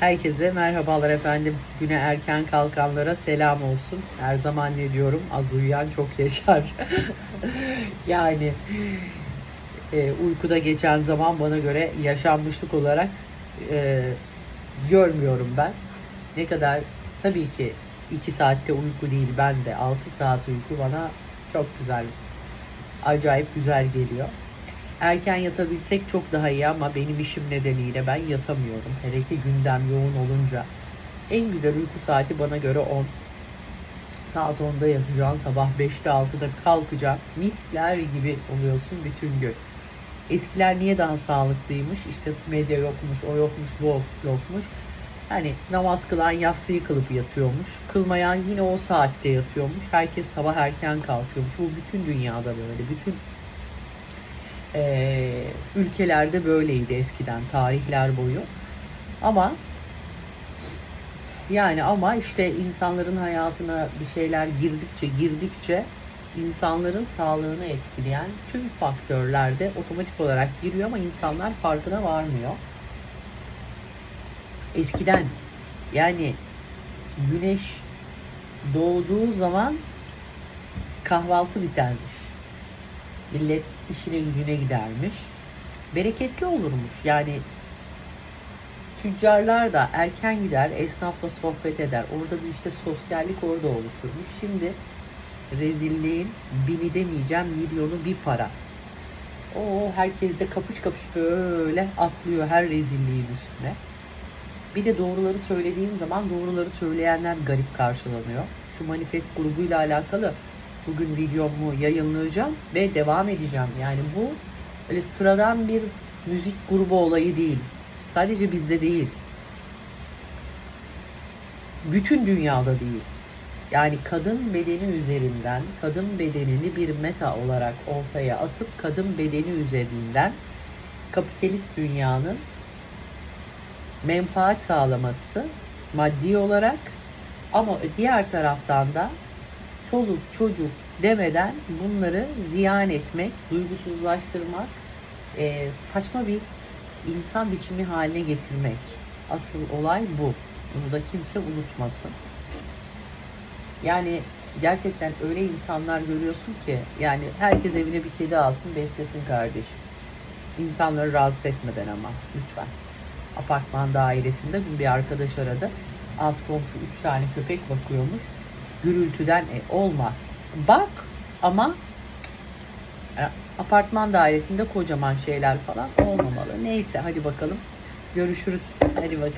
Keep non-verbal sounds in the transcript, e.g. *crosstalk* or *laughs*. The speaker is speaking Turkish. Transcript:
Herkese merhabalar efendim. Güne erken kalkanlara selam olsun. Her zaman ne diyorum? Az uyuyan çok yaşar. *laughs* yani e, uykuda geçen zaman bana göre yaşanmışlık olarak e, görmüyorum ben. Ne kadar tabii ki 2 saatte uyku değil ben de 6 saat uyku bana çok güzel acayip güzel geliyor. Erken yatabilsek çok daha iyi ama benim işim nedeniyle ben yatamıyorum. Hele ki gündem yoğun olunca. En güzel uyku saati bana göre 10. Saat 10'da yatacaksın, sabah 5'te 6'da kalkacaksın. Miskler gibi oluyorsun bütün gün. Eskiler niye daha sağlıklıymış? İşte medya yokmuş, o yokmuş, bu yokmuş. Hani namaz kılan yastığı kılıp yatıyormuş. Kılmayan yine o saatte yatıyormuş. Herkes sabah erken kalkıyormuş. Bu bütün dünyada böyle. Bütün e, ülkelerde böyleydi eskiden tarihler boyu. Ama yani ama işte insanların hayatına bir şeyler girdikçe girdikçe insanların sağlığını etkileyen tüm faktörler de otomatik olarak giriyor ama insanlar farkına varmıyor. Eskiden yani güneş doğduğu zaman kahvaltı bitermiş. Millet işine gücüne gidermiş. Bereketli olurmuş. Yani tüccarlar da erken gider, esnafla sohbet eder. Orada bir işte sosyallik orada oluşurmuş. Şimdi rezilliğin bini demeyeceğim milyonu bir para. O herkes de kapış kapış böyle atlıyor her rezilliğin üstüne. Bir de doğruları söylediğim zaman doğruları söyleyenler garip karşılanıyor. Şu manifest grubuyla alakalı bugün videomu yayınlayacağım ve devam edeceğim. Yani bu öyle sıradan bir müzik grubu olayı değil. Sadece bizde değil. Bütün dünyada değil. Yani kadın bedeni üzerinden, kadın bedenini bir meta olarak ortaya atıp kadın bedeni üzerinden kapitalist dünyanın menfaat sağlaması maddi olarak ama diğer taraftan da çoluk çocuk demeden bunları ziyan etmek, duygusuzlaştırmak, e, saçma bir insan biçimi haline getirmek. Asıl olay bu. Bunu da kimse unutmasın. Yani gerçekten öyle insanlar görüyorsun ki yani herkes evine bir kedi alsın beslesin kardeşim. İnsanları rahatsız etmeden ama lütfen. Apartman dairesinde bir arkadaş aradı. Alt komşu üç tane köpek bakıyormuş. Gürültüden e, olmaz. Bak ama e, apartman dairesinde kocaman şeyler falan olmamalı. Neyse hadi bakalım. Görüşürüz. Hadi bakalım.